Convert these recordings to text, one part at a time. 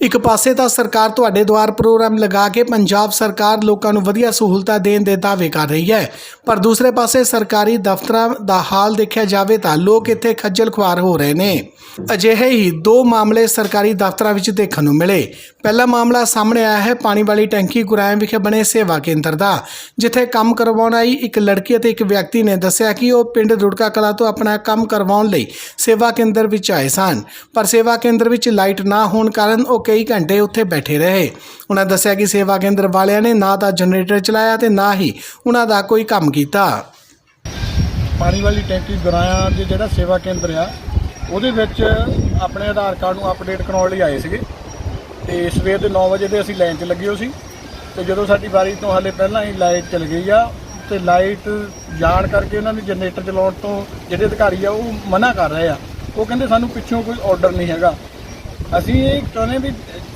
ਇੱਕ ਪਾਸੇ ਤਾਂ ਸਰਕਾਰ ਤੁਹਾਡੇ ਦੁਆਰ ਪ੍ਰੋਗਰਾਮ ਲਗਾ ਕੇ ਪੰਜਾਬ ਸਰਕਾਰ ਲੋਕਾਂ ਨੂੰ ਵਧੀਆ ਸਹੂਲਤਾਂ ਦੇਣ ਦੇ ਦਾਅਵੇ ਕਰ ਰਹੀ ਹੈ। ਪਰ ਦੂਸਰੇ ਪਾਸੇ ਸਰਕਾਰੀ ਦਫ਼ਤਰਾਂ ਦਾ ਹਾਲ ਦੇਖਿਆ ਜਾਵੇ ਤਾਂ ਲੋਕ ਇੱਥੇ ਖੱਜਲ ਖੁਆਰ ਹੋ ਰਹੇ ਨੇ। ਅਜਿਹੇ ਹੀ ਦੋ ਮਾਮਲੇ ਸਰਕਾਰੀ ਦਫ਼ਤਰਾਂ ਵਿੱਚ ਦੇਖਣ ਨੂੰ ਮਿਲੇ। ਪਹਿਲਾ ਮਾਮਲਾ ਸਾਹਮਣੇ ਆਇਆ ਹੈ ਪਾਣੀ ਵਾਲੀ ਟੈਂਕੀ ਗੁਰਾਇਆਂ ਵਿਖੇ ਬਣੇ ਸੇਵਾ ਕੇਂਦਰ ਦਾ, ਜਿੱਥੇ ਕੰਮ ਕਰਵਾਉਣ ਆਈ ਇੱਕ ਲੜਕੀ ਅਤੇ ਇੱਕ ਵਿਅਕਤੀ ਨੇ ਦੱਸਿਆ ਕਿ ਉਹ ਪਿੰਡ ਰੁੜਕਾ ਕਲਾ ਤੋਂ ਆਪਣਾ ਕੰਮ ਕਰਵਾਉਣ ਲਈ ਸੇਵਾ ਕੇਂਦਰ ਵਿੱਚ ਆਏ ਸਨ। ਪਰ ਸੇਵਾ ਕੇਂਦਰ ਵਿੱਚ ਲਾਈਟ ਨਾ ਹੋਣ ਕਾਰਨ ਉਹ ਕਈ ਘੰਟੇ ਉੱਥੇ ਬੈਠੇ ਰਹੇ। ਉਹਨਾਂ ਦੱਸਿਆ ਕਿ ਸੇਵਾ ਕੇਂਦਰ ਵਾਲਿਆਂ ਨੇ ਨਾ ਤਾਂ ਜਨਰੇਟਰ ਚਲਾਇਆ ਤੇ ਨਾ ਹੀ ਉਹਨਾਂ ਦਾ ਕੋਈ ਕੰਮ ਕੀਤਾ। ਪਾਣੀ ਵਾਲੀ ਟੈਂਕੀ ਗੁਰਾਇਆ ਦੇ ਜਿਹੜਾ ਸੇਵਾ ਕੇਂਦਰ ਆ, ਉਹਦੇ ਵਿੱਚ ਆਪਣੇ ਆਧਾਰ ਕਾਰਡ ਨੂੰ ਅਪਡੇਟ ਕਰਾਉਣ ਲਈ ਆਏ ਸੀਗੇ। ਤੇ ਸਵੇਰ ਦੇ 9 ਵਜੇ ਦੇ ਅਸੀਂ ਲਾਈਨ 'ਚ ਲੱਗੇ ਹੋ ਸੀ। ਤੇ ਜਦੋਂ ਸਾਡੀ ਵਾਰੀ ਤੋਂ ਹਾਲੇ ਪਹਿਲਾਂ ਹੀ ਲਾਈਟ ਚਲ ਗਈ ਆ, ਤੇ ਲਾਈਟ ਜਾਣ ਕਰਕੇ ਉਹਨਾਂ ਨੇ ਜਨਰੇਟਰ ਚਲਾਉਣ ਤੋਂ ਜਿਹੜੇ ਅਧਿਕਾਰੀ ਆ, ਉਹ ਮਨਾ ਕਰ ਰਹੇ ਆ। ਉਹ ਕਹਿੰਦੇ ਸਾਨੂੰ ਪਿੱਛੋਂ ਕੋਈ ਆਰਡਰ ਨਹੀਂ ਹੈਗਾ। ਅਸੀਂ ਇਹ ਚਾਹੁੰਦੇ ਵੀ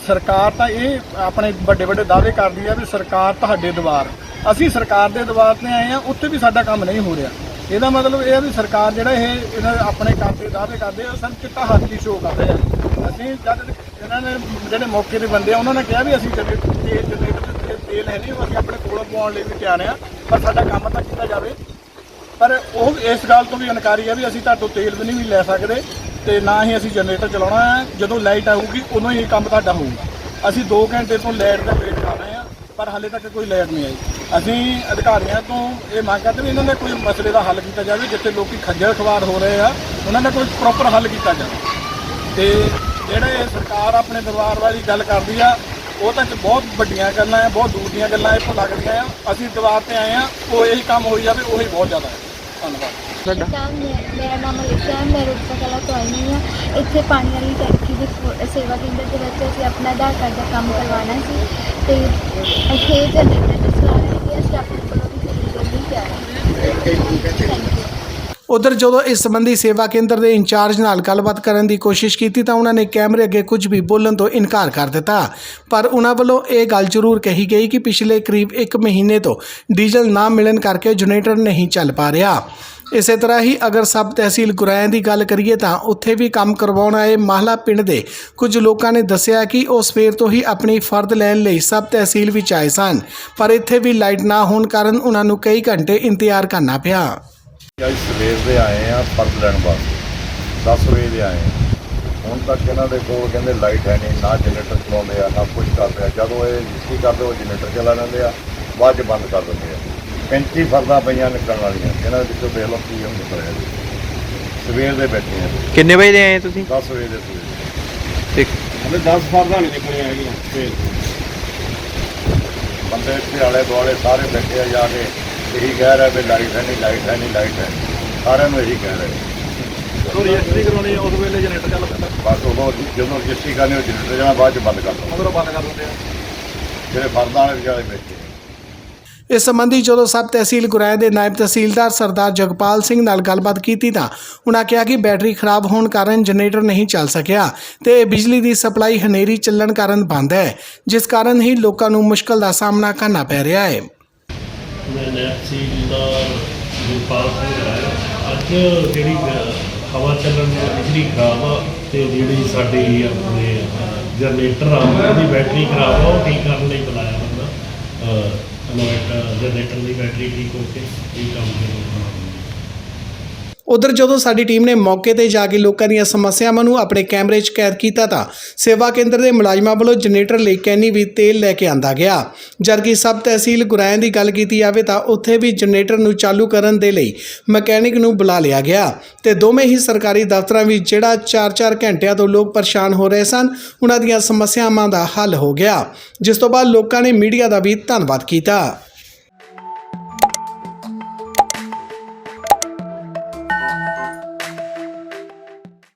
ਸਰਕਾਰ ਤਾਂ ਇਹ ਆਪਣੇ ਵੱਡੇ ਵੱਡੇ ਦਾਅਵੇ ਕਰਦੀ ਆ ਵੀ ਸਰਕਾਰ ਤੁਹਾਡੇ ਦੁਆਰ ਅਸੀਂ ਸਰਕਾਰ ਦੇ ਦੁਆਰ ਤੇ ਆਏ ਆ, ਉੱਥੇ ਵੀ ਸਾਡਾ ਕੰਮ ਨਹੀਂ ਹੋ ਰਿਹਾ। ਇਹਦਾ ਮਤਲਬ ਇਹ ਆ ਵੀ ਸਰਕਾਰ ਜਿਹੜਾ ਇਹ ਇਹਨਾਂ ਆਪਣੇ ਕੰਮ ਕਰਦੇ ਦਾਅਵੇ ਕਰਦੇ ਆ ਸਾਨੂੰ ਚਿੱਟਾ ਹੱਥ ਹੀ ਸ਼ੋਅ ਕਰ ਰਹੇ ਆ। ਅਸੀਂ ਜਦ ਇਹਨਾਂ ਨੇ ਜਿਹੜੇ ਮੌਕੇ ਦੇ ਬੰਦੇ ਆ, ਉਹਨਾਂ ਨੇ ਕਿਹਾ ਵੀ ਅਸੀਂ ਜਨਰੇਟਰ ਤੇ ਜਨਰੇਟਰ ਤੇਲ ਹੈ ਨਹੀਂ ਉਹ ਅਸੀਂ ਆਪਣੇ ਕੋਲੋਂ ਪਵਾਉਣ ਲਈ ਵੀ ਤਿਆਰ ਆ, ਪਰ ਸਾਡਾ ਕੰਮ ਤਾਂ ਕੀਤਾ ਜਾਵੇ। ਪਰ ਉਹ ਇਸ ਗੱਲ ਤੋਂ ਵੀ ਇਨਕਾਰੀ ਆ ਵੀ ਅਸੀਂ ਤੁਹਾਡੇ ਤੋਂ ਤੇਲ ਵੀ ਨਹੀਂ ਵੀ ਲੈ ਸਕਦੇ। ਤੇ ਨਾ ਹੀ ਅਸੀਂ ਜਨਰੇਟਰ ਚਲਾਉਣਾ ਹੈ। ਜਦੋਂ ਲਾਈਟ ਆਊਗੀ, ਉਦੋਂ ਹੀ ਇਹ ਕੰਮ ਤੁਹਾਡਾ ਹੋਊਗਾ। ਅਸੀਂ 2 ਘੰਟੇ ਤੋਂ ਲਾਈਟ ਦਾ ਵੇਟ ਕਰ ਰਹੇ ਹਾਂ, ਪਰ ਹਾਲੇ ਤੱਕ ਕੋਈ ਲਾਈਟ ਨਹੀਂ ਆਈ। ਅਸੀਂ ਅਧਿਕਾਰੀਆਂ ਤੋਂ ਇਹ ਮੰਗ ਕਰਦੇ ਵੀ ਇਹਨਾਂ ਦਾ ਕੋਈ ਮਸਲੇ ਦਾ ਹੱਲ ਕੀਤਾ ਜਾਵੇ, ਜਿੱਥੇ ਲੋਕੀ ਖੱਜਲ ਖਵਾਰ ਹੋ ਰਹੇ ਆ, ਉਹਨਾਂ ਦਾ ਕੋਈ ਪ੍ਰੋਪਰ ਹੱਲ ਕੀਤਾ ਜਾਵੇ। ਤੇ ਜਿਹੜੇ ਸਰਕਾਰ ਆਪਣੇ ਦਰਬਾਰ ਵਾਲੀ ਗੱਲ ਕਰਦੀ ਆ, ਉਹ ਤਾਂ ਬਹੁਤ ਵੱਡੀਆਂ ਗੱਲਾਂ ਆ, ਬਹੁਤ ਦੂਰ ਦੀਆਂ ਗੱਲਾਂ ਇੱਥੋਂ ਲੱਗਦੀਆਂ ਆ। ਅਸੀਂ ਦਰਬਾਰ ਤੇ ਆਏ ਆ, ਉਹ ਇਹੀ ਕੰਮ ਹੋਈ ਜਾਵੇ, ਉਹੀ ਬਹੁਤ ਜ਼ਿਆਦਾ ਹੈ। ਧੰਨਵਾਦ ਤਾਂ ਮੇ- ਮੇਰਾ ਨਾਮ ਅਲਿਸ਼ਾ ਹੈ ਮੈਂ ਰੁਪਾ ਕਲਾ ਤੋਂ ਆਈ ਹੋਈ ਹਾਂ ਇੱਥੇ ਪਾਣੀ ਵਾਲੀ ਟੈਂਕੀ ਦੀ ਫੋ- ਸੇਵਾ ਕੇਂਦਰ ਦੇ ਵਿੱਚ ਅਸੀਂ ਆਪਣਾ ਆਧਾਰ ਕਾਰਡ ਦਾ ਕੰਮ ਕਰਵਾਉਣਾ ਸੀ ਤੇ ਇੱਥੇ ਜਨਰੇਟਰ ਦੀ ਸਲਾਹ ਲਈ ਅਸੀਂ ਆਪਣੇ ਕੋਲੋਂ ਵੀ ਖਰੀਦਣ ਲਈ ਤਿਆਰ ਹਾਂ ਥੈਂਕ ਯੂ ਉਧਰ ਜਦੋਂ ਇਸ ਸੰਬੰਧੀ ਸੇਵਾ ਕੇਂਦਰ ਦੇ ਇੰਚਾਰਜ ਨਾਲ ਗੱਲਬਾਤ ਕਰਨ ਦੀ ਕੋਸ਼ਿਸ਼ ਕੀਤੀ ਤਾਂ ਉਹਨਾਂ ਨੇ ਕੈਮਰੇ ਅੱਗੇ ਕੁਝ ਵੀ ਬੋਲਣ ਤੋਂ ਇਨਕਾਰ ਕਰ ਦਿੱਤਾ। ਪਰ ਉਹਨਾਂ ਵੱਲੋਂ ਇਹ ਗੱਲ ਜ਼ਰੂਰ ਕਹੀ ਗਈ ਕਿ ਪਿਛਲੇ ਕਰੀਬ 1 ਮਹੀਨੇ ਤੋਂ ਡੀਜ਼ਲ ਨਾ ਮਿਲਣ ਕਰਕੇ ਜਨਰੇਟਰ ਨਹੀਂ ਚੱਲ ਪਾ ਰਿਹਾ। ਇਸੇ ਤਰ੍ਹਾਂ ਹੀ ਅਗਰ ਸਬ ਤਹਿਸੀਲ ਗੁਰਾਇਆਂ ਦੀ ਗੱਲ ਕਰੀਏ ਤਾਂ ਉੱਥੇ ਵੀ ਕੰਮ ਕਰਵਾਉਣ ਆਏ ਮਾਹਲਾ ਪਿੰਡ ਦੇ ਕੁਝ ਲੋਕਾਂ ਨੇ ਦੱਸਿਆ ਕਿ ਉਹ ਸਵੇਰ ਤੋਂ ਹੀ ਆਪਣੀ ਫਰਦ ਲੈਣ ਲਈ ਸਬ ਤਹਿਸੀਲ ਵਿੱਚ ਆਏ ਸਨ। ਪਰ ਇੱਥੇ ਵੀ ਲਾਈਟ ਨਾ ਹੋਣ ਕਾਰਨ ਉਹਨਾਂ ਨੂੰ ਕਈ ਘੰਟੇ ਇੰਤਜ਼ਾਰ ਕਰਨਾ ਪਿਆ। ਅੱਜ ਸਵੇਰ ਦੇ ਆਏ ਆ ਪਰਦ ਲੈਣ ਵਾਸਤੇ। 10 ਵਜੇ ਦੇ ਆਏ ਆ। ਹੁਣ ਤੱਕ ਇਹਨਾਂ ਦੇ ਕੋਲ ਕਹਿੰਦੇ ਲਾਈਟ ਹੈ ਨਹੀਂ ਨਾ ਜਨਰੇਟਰ ਚਲਾਉਂਦੇ ਆ ਨਾ ਕੁਝ ਕਰਦੇ ਆ। ਜਦੋਂ ਇਹ ਜਿੱਤੀ ਕਰਦੇ ਉਹ ਜਨਰੇਟਰ ਚਲਾ ਲੈਂਦੇ ਆ ਬਾਅਦ ਚ ਬੰਦ ਕਰ ਦਿੰਦੇ ਆ। 35 ਫਰਦਾਂ ਪਈਆਂ ਨਿਕਲਣ ਵਾਲੀਆਂ ਇਹਨਾਂ ਦੇ ਵਿੱਚੋਂ ਦੇਖ ਲਓ ਕੀ ਹੁਣ ਨਿਕਲ ਰਿਹਾ ਸਵੇਰ ਦੇ ਬੈਠੇ ਆ। ਕਿੰਨੇ ਵਜੇ ਦੇ ਆਏ ਤੁਸੀਂ? 10 ਵਜੇ ਦੇ ਸਵੇਰ। ਤੇ ਹਲੇ 10 ਫਰਦਾਂ ਨਹੀਂ ਨਿਕਲੀਆਂ ਹੈਗੀਆਂ ਫੇਰ। ਬੰਦੇ ਇੱਥੇ ਆਲੇ ਦੁਆਲੇ ਸਾਰੇ ਬੈਠੇ ਆ ਜਾ ਕੇ। ਇਹੀ ਕਹਿ ਰਹੇ ਵੀ ਲਾਈਟ ਹੈ ਨਹੀਂ ਲਾਈਟ ਹੈ ਨਹੀਂ ਲਾਈਟ ਹੈ। ਸਾਰਿਆਂ ਨੂੰ ਇਹੀ ਕਹਿ ਰਹੇ। ਜਦੋਂ ਰਜਿਸਟਰੀ ਕਰਾਉਣੀ ਆ ਉਸ ਵੇਲੇ ਜਨਰੇਟਰ ਚੱਲ ਪੈਂਦਾ। ਬਸ ਉਹ ਜਦੋਂ ਰਜਿਸਟਰੀ ਕਰਨੀ ਉਹ ਜਨਰੇਟਰ ਜਾਣਾ ਬਾਅਦ ਚ ਬੰਦ ਕਰ ਦਿੰਦੇ ਮਗਰੋਂ ਬੰਦ ਕਰ ਦਿੰਦੇ ਆ। ਜਿਹੜੇ ਫਰਦਾਂ ਵਾਲੇ ਵਿਚਾਰੇ ਬੈਠੇ। ਇਸ ਸੰਬੰਧੀ ਜਦੋਂ ਸਬ ਤਹਿਸੀਲ ਗੁਰਾਇਆ ਦੇ ਨਾਇਬ ਤਹਿਸੀਲਦਾਰ ਸਰਦਾਰ ਜਗਪਾਲ ਸਿੰਘ ਨਾਲ ਗੱਲਬਾਤ ਕੀਤੀ ਤਾਂ ਉਹਨਾਂ ਕਿਹਾ ਕਿ ਬੈਟਰੀ ਖਰਾਬ ਹੋਣ ਕਾਰਨ ਜਨਰੇਟਰ ਨਹੀਂ ਚੱਲ ਸਕਿਆ ਤੇ ਬਿਜਲੀ ਦੀ ਸਪਲਾਈ ਹਨੇਰੀ ਚੱਲਣ ਕਾਰਨ ਬੰਦ ਹੈ ਜਿਸ ਕਾਰਨ ਹੀ ਲੋਕਾਂ ਨੂੰ ਮੁਸ਼ਕਲ ਦਾ ਸਾਹਮਣਾ ਕਰਨਾ ਪੈ ਰਿਹਾ ਹੈ। ਮੈਂ ਤਹਿਸੀਲਦਾਰ ਗੁਰਪਾਲ ਸਿੰਘ ਹੈ ਅੱਜ ਜਿਹੜੀ ਹਵਾ ਚੱਲਣ ਦੀ ਬਿਜਲੀ ਖਰਾਬ ਆ ਤੇ ਜਿਹੜੀ ਸਾਡੀ, ਆਪਣੇ ਜਨਰੇਟਰ ਆ, ਉਹਦੀ ਬੈਟਰੀ ਖਰਾਬ ਆ, ਉਹ ਠੀਕ ਕਰਨ ਲਈ ਬੁਲਾਇਆ ਬੰਦਾ। ਇਨਵਰਟਰ ਜਨਰੇਟਰ ਦੀ ਬੈਟਰੀ ਠੀਕ ਹੋ ਕੇ ਇਹ ਕੰਮ ਕਰਨਾ ਉਧਰ ਜਦੋਂ ਸਾਡੀ ਟੀਮ ਨੇ ਮੌਕੇ ਤੇ ਜਾ ਕੇ ਲੋਕਾਂ ਦੀਆਂ ਸਮੱਸਿਆਵਾਂ ਨੂੰ ਆਪਣੇ ਕੈਮਰੇ 'ਚ ਕੈਦ ਕੀਤਾ ਤਾਂ ਸੇਵਾ ਕੇਂਦਰ ਦੇ ਮੁਲਾਜ਼ਮਾਂ ਵੱਲੋਂ ਜਨਰੇਟਰ ਲਈ ਕੈਨੀ ਵੀ ਤੇਲ ਲੈ ਕੇ ਆਂਦਾ ਗਿਆ। ਜਦਕਿ ਸਬ ਤਹਿਸੀਲ ਗੁਰਾਇਆਂ ਦੀ ਗੱਲ ਕੀਤੀ ਜਾਵੇ ਤਾਂ ਉੱਥੇ ਵੀ ਜਨਰੇਟਰ ਨੂੰ ਚਾਲੂ ਕਰਨ ਦੇ ਲਈ ਮਕੈਨਿਕ ਨੂੰ ਬੁਲਾ ਲਿਆ ਗਿਆ ਤੇ ਦੋਵੇਂ ਹੀ ਸਰਕਾਰੀ ਦਫ਼ਤਰਾਂ ਵਿੱਚ ਜਿਹੜਾ 4-4 ਘੰਟਿਆਂ ਤੋਂ ਲੋਕ ਪਰੇਸ਼ਾਨ ਹੋ ਰਹੇ ਸਨ, ਉਹਨਾਂ ਦੀਆਂ ਸਮੱਸਿਆਵਾਂ ਦਾ ਹੱਲ ਹੋ ਗਿਆ। ਜਿਸ ਤੋਂ ਬਾਅਦ ਲੋਕਾਂ ਨੇ ਮੀਡੀਆ ਦਾ ਵੀ ਧੰਨਵਾਦ ਕੀਤਾ।